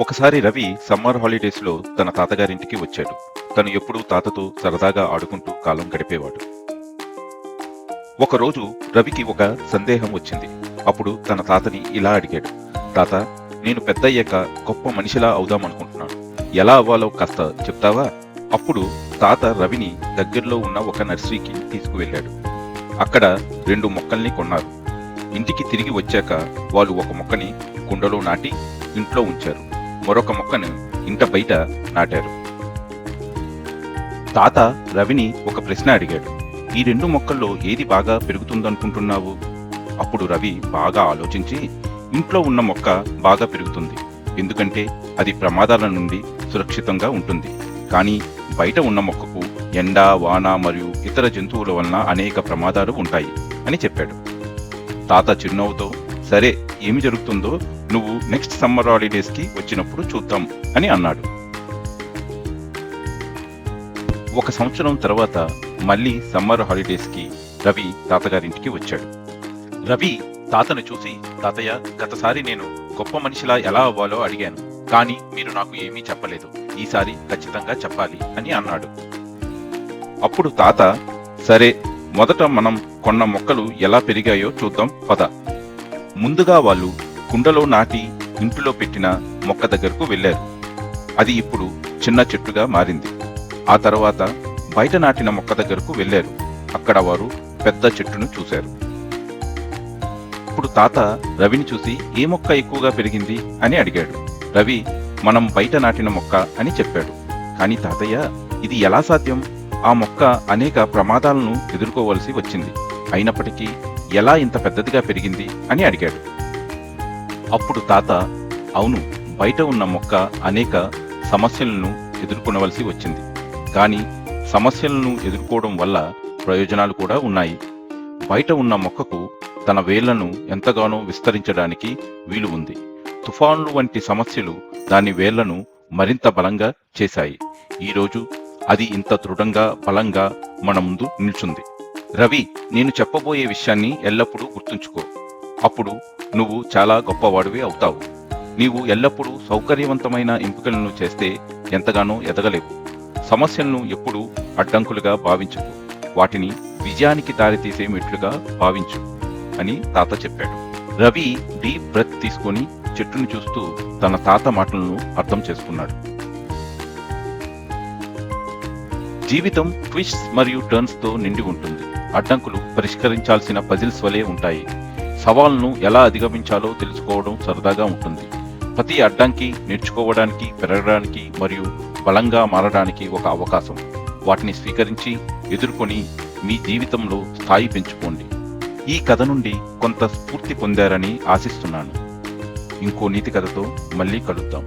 ఒకసారి రవి సమ్మర్ హాలిడేస్లో తన తాతగారింటికి వచ్చాడు. తను ఎప్పుడూ తాతతో సరదాగా ఆడుకుంటూ కాలం గడిపేవాడు. ఒకరోజు రవికి ఒక సందేహం వచ్చింది. అప్పుడు తన తాతని ఇలా అడిగాడు. తాత నేను పెద్దయ్యాక గొప్ప మనిషిలా అవుదామనుకుంటున్నాను. ఎలా అవ్వాలో కాస్త చెప్తావా? అప్పుడు తాత రవిని దగ్గరలో ఉన్న ఒక నర్సరీకి తీసుకువెళ్ళాడు. అక్కడ రెండు మొక్కల్ని కొన్నారు. ఇంటికి తిరిగి వచ్చాక వాళ్ళు ఒక మొక్కని కుండలో నాటి ఇంట్లో ఉంచారు. మరొక మొక్కను ఇంట బయట నాటారు. తాత రవిని ఒక ప్రశ్న అడిగాడు. ఈ రెండు మొక్కల్లో ఏది బాగా పెరుగుతుందనుకుంటున్నావు? అప్పుడు రవి బాగా ఆలోచించి ఇంట్లో ఉన్న మొక్క బాగా పెరుగుతుంది. ఎందుకంటే అది ప్రమాదాల నుండి సురక్షితంగా ఉంటుంది. కానీ బయట ఉన్న మొక్కకు ఎండ వాన మరియు ఇతర జంతువుల వలన అనేక ప్రమాదాలు ఉంటాయి అని చెప్పాడు. తాత చిరునవ్వుతో సరే ఏమి జరుగుతుందో నువ్వు నెక్స్ట్ సమ్మర్ హాలిడేస్కి వచ్చినప్పుడు చూద్దాం అని అన్నాడు. ఒక సంవత్సరం తర్వాత మళ్ళీ సమ్మర్ హాలిడేస్కి రవి తాతగారింటికి వచ్చాడు. రవి తాతను చూసి తాతయ్య గతసారి నేను గొప్ప మనిషిలా ఎలా అవ్వాలో అడిగాను కానీ మీరు నాకు ఏమీ చెప్పలేదు. ఈసారి ఖచ్చితంగా చెప్పాలి అని అన్నాడు. అప్పుడు తాత సరే మొదట మనం కొన్న మొక్కలు ఎలా పెరిగాయో చూద్దాం పద. ముందుగా వాళ్ళు కుండలో నాటి ఇంటిలో పెట్టిన మొక్క దగ్గరకు వెళ్ళారు. అది ఇప్పుడు చిన్న చెట్టుగా మారింది. ఆ తర్వాత బయట నాటిన మొక్క దగ్గరకు వెళ్ళారు. అక్కడ వారు పెద్ద చెట్టును చూశారు. ఇప్పుడు తాత రవిని చూసి ఏ మొక్క ఎక్కువగా పెరిగింది అని అడిగాడు. రవి మనం బయట నాటిన మొక్క అని చెప్పాడు. కానీ తాతయ్య ఇది ఎలా సాధ్యం? ఆ మొక్క అనేక ప్రమాదాలను ఎదుర్కోవలసి వచ్చింది. అయినప్పటికీ ఎలా ఇంత పెద్దదిగా పెరిగింది? అని అడిగాడు. అప్పుడు తాత అవును బయట ఉన్న మొక్క అనేక సమస్యలను ఎదుర్కొనవలసి వచ్చింది. కానీ సమస్యలను ఎదుర్కోవడం వల్ల ప్రయోజనాలు కూడా ఉన్నాయి. బయట ఉన్న మొక్కకు తన వేళ్ళను ఎంతగానో విస్తరించడానికి వీలు ఉంది. తుఫాన్లు వంటి సమస్యలు దాని వేళ్ళను మరింత బలంగా చేశాయి. ఈరోజు అది ఇంత దృఢంగా బలంగా మన ముందు నిల్చుంది. రవి నేను చెప్పబోయే విషయాన్ని ఎల్లప్పుడూ గుర్తుంచుకో. అప్పుడు నువ్వు చాలా గొప్పవాడివి అవుతావు. నీవు ఎల్లప్పుడూ సౌకర్యవంతమైన ఎంపికలను చేస్తే ఎంతగానో ఎదగలేవు. సమస్యలను ఎప్పుడూ అడ్డంకులుగా భావించకు. వాటిని విజయానికి దారితీసే మెట్లుగా భావించు అని తాత చెప్పాడు. రవి డీప్ బ్రెత్ తీసుకొని చెట్టును చూస్తూ తన తాత మాటలను అర్థం చేసుకున్నాడు. జీవితం ట్విస్ట్స్ మరియు టర్న్స్తో నిండి ఉంటుంది. అడ్డంకులు పరిష్కరించాల్సిన పజిల్స్ వలె ఉంటాయి. సవాల్ను ఎలా అధిగమించాలో తెలుసుకోవడం సరదాగా ఉంటుంది. ప్రతి అడ్డంకి నేర్చుకోవడానికి పెరగడానికి మరియు బలంగా మారడానికి ఒక అవకాశం. వాటిని స్వీకరించి ఎదుర్కొని మీ జీవితంలో స్థాయి పెంచుకోండి. ఈ కథ నుండి కొంత స్ఫూర్తి పొందారని ఆశిస్తున్నాను. ఇంకో నీతి కథతో మళ్ళీ కలుద్దాం.